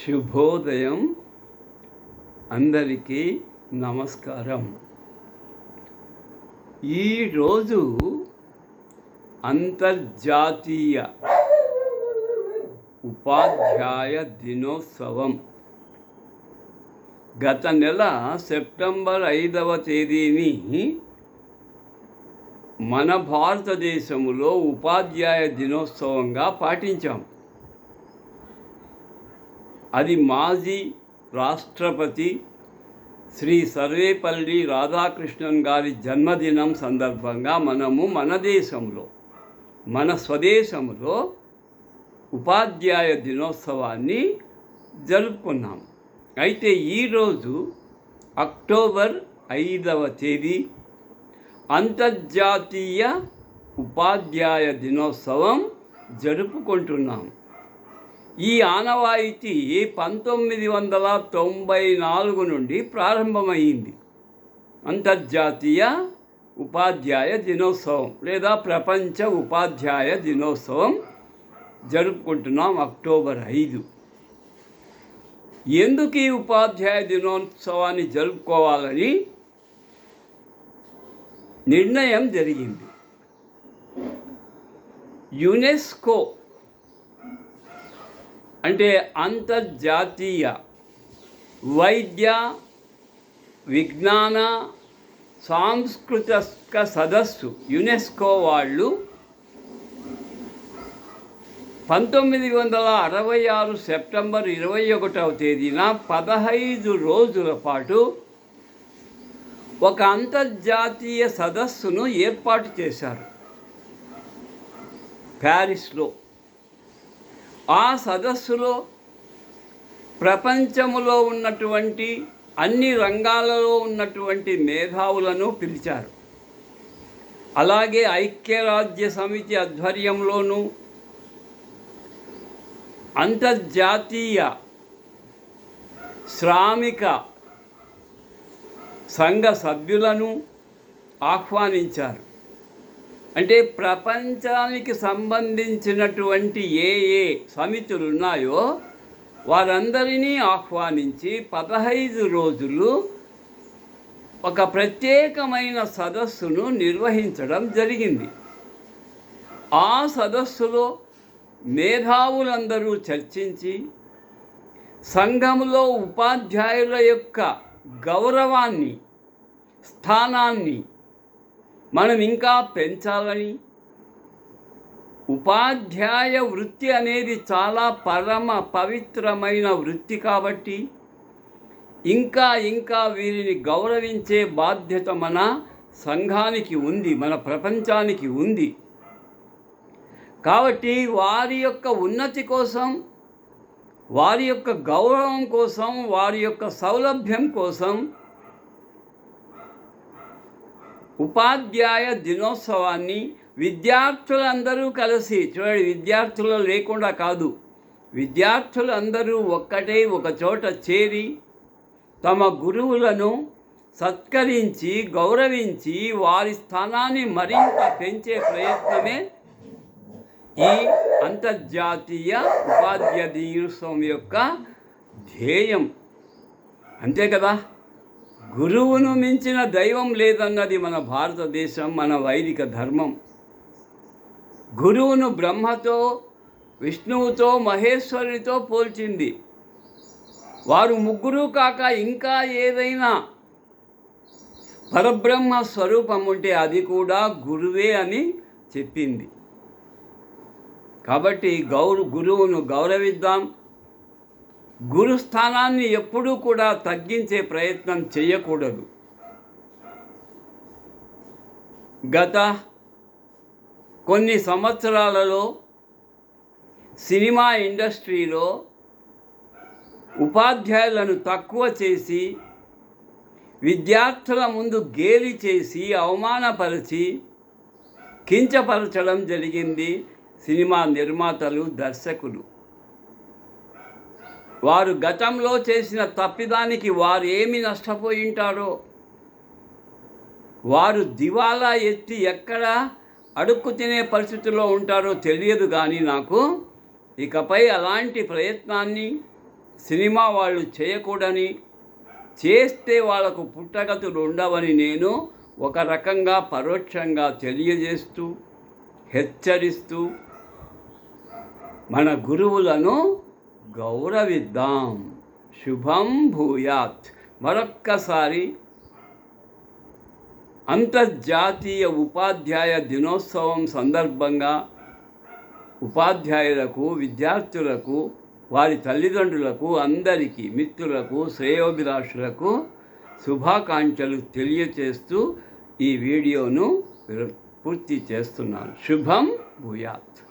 శుభోదయం అందరికీ నమస్కారం. ఈరోజు అంతర్జాతీయ ఉపాధ్యాయ దినోత్సవం. గత నెల సెప్టెంబర్ ఐదవ తేదీని మన భారతదేశంలో ఉపాధ్యాయ దినోత్సవంగా పాటించాం. అది మాజీ రాష్ట్రపతి శ్రీ సర్వేపల్లి రాధాకృష్ణన్ గారి జన్మదినం సందర్భంగా మనము మన దేశంలో మన స్వదేశంలో ఉపాధ్యాయ దినోత్సవాన్ని జరుపుకున్నాం అయితే ఈరోజు అక్టోబర్ ఐదవ తేదీ అంతర్జాతీయ ఉపాధ్యాయ దినోత్సవం జరుపుకుంటున్నాం ఈ ఆనవాయితీ పంతొమ్మిది వందల తొంభై నాలుగు నుండి ప్రారంభమైంది అంతర్జాతీయ ఉపాధ్యాయ దినోత్సవం లేదా ప్రపంచ ఉపాధ్యాయ దినోత్సవం జరుపుకుంటున్నాం అక్టోబర్ ఐదు. ఎందుకు ఈ ఉపాధ్యాయ దినోత్సవాన్ని జరుపుకోవాలని నిర్ణయం జరిగింది. యునెస్కో అంటే అంతర్జాతీయ వైద్య విజ్ఞాన సాంస్కృతిక సదస్సు యునెస్కో వాళ్ళు పంతొమ్మిది వందల అరవై ఆరు సెప్టెంబర్ ఇరవై ఒకటవ తేదీన పదహైదు రోజుల పాటు ఒక అంతర్జాతీయ సదస్సును ఏర్పాటు చేశారు. ప్యారిస్లో. ఆ సదస్సులో ప్రపంచములో ఉన్నటువంటి అన్ని రంగాలలో ఉన్నటువంటి మేధావులను పిలిచారు. అలాగే ఐక్యరాజ్య సమితి ఆధ్వర్యంలోనూ అంతర్జాతీయ శ్రామిక సంఘ సభ్యులను ఆహ్వానించారు. అంటే ప్రపంచానికి సంబంధించినటువంటి ఏ ఏ సమితులు ఉన్నాయో వారందరినీ ఆహ్వానించి పదహైదు రోజులు ఒక ప్రత్యేకమైన సదస్సును నిర్వహించడం జరిగింది. ఆ సదస్సులో మేధావులందరూ చర్చించి సంఘంలో ఉపాధ్యాయుల యొక్క గౌరవాన్ని స్థానాన్ని మనం ఇంకా పెంచాలని. ఉపాధ్యాయ వృత్తి అనేది చాలా పరమ పవిత్రమైన వృత్తి కాబట్టి ఇంకా ఇంకా వీరిని గౌరవించే బాధ్యత మన సంఘానికి ఉంది మన ప్రపంచానికి ఉంది. కాబట్టి వారి యొక్క ఉన్నతి కోసం వారి యొక్క గౌరవం కోసం వారి యొక్క సౌలభ్యం కోసం ఉపాధ్యాయ దినోత్సవాన్ని విద్యార్థులందరూ కలిసి చూడండి విద్యార్థులు లేకుండా కాదు విద్యార్థులందరూ ఒక్కటే ఒక చోట చేరి తమ గురువులను సత్కరించి గౌరవించి వారి స్థానాన్ని మరింత పెంచే ప్రయత్నమే ఈ అంతర్జాతీయ ఉపాధ్యాయ దినోత్సవం యొక్క ధ్యేయం. అంతే కదా? గురువును మించిన దైవం లేదన్నది మన భారతదేశం మన వైదిక ధర్మం. గురువును బ్రహ్మతో విష్ణువుతో మహేశ్వరునితో పోల్చింది. వారు ముగ్గురు కాక ఇంకా ఏదైనా పరబ్రహ్మ స్వరూపం ఉంటే అది కూడా గురువే అని చెప్పింది. కాబట్టి గౌరు గురువును గౌరవిద్దాం. గురుస్థానాన్ని ఎప్పుడూ కూడా తగ్గించే ప్రయత్నం చేయకూడదు. గత కొన్ని సంవత్సరాలలో సినిమా ఇండస్ట్రీలో ఉపాధ్యాయులను తక్కువ చేసి విద్యార్థుల ముందు గేలి చేసి అవమానపరిచి కించపరచడం జరిగింది సినిమా నిర్మాతలు దర్శకులు. వారు గతంలో చేసిన తప్పిదానికి వారు ఏమి నష్టపోయి ఉంటారో? వారు దివాలా ఎత్తి ఎక్కడ అడుక్కు తినే పరిస్థితుల్లో ఉంటారో తెలియదు కానీ నాకు ఇకపై అలాంటి ప్రయత్నాన్ని సినిమా వాళ్ళు చేయకూడని చేస్తే వాళ్ళకు పుట్టగతులు ఉండవని నేను ఒక రకంగా పరోక్షంగా తెలియజేస్తూ హెచ్చరిస్తూ మన గురువులను గౌరవిద్దాం. శుభం భూయాత్. మరొక్కసారి అంతర్జాతీయ ఉపాధ్యాయ దినోత్సవం సందర్భంగా ఉపాధ్యాయులకు విద్యార్థులకు వారి తల్లిదండ్రులకు అందరికీ మిత్రులకు శ్రేయోభిలాషులకు శుభాకాంక్షలు తెలియచేస్తూ ఈ వీడియోను పూర్తి చేస్తున్నాను. శుభం భూయాత్.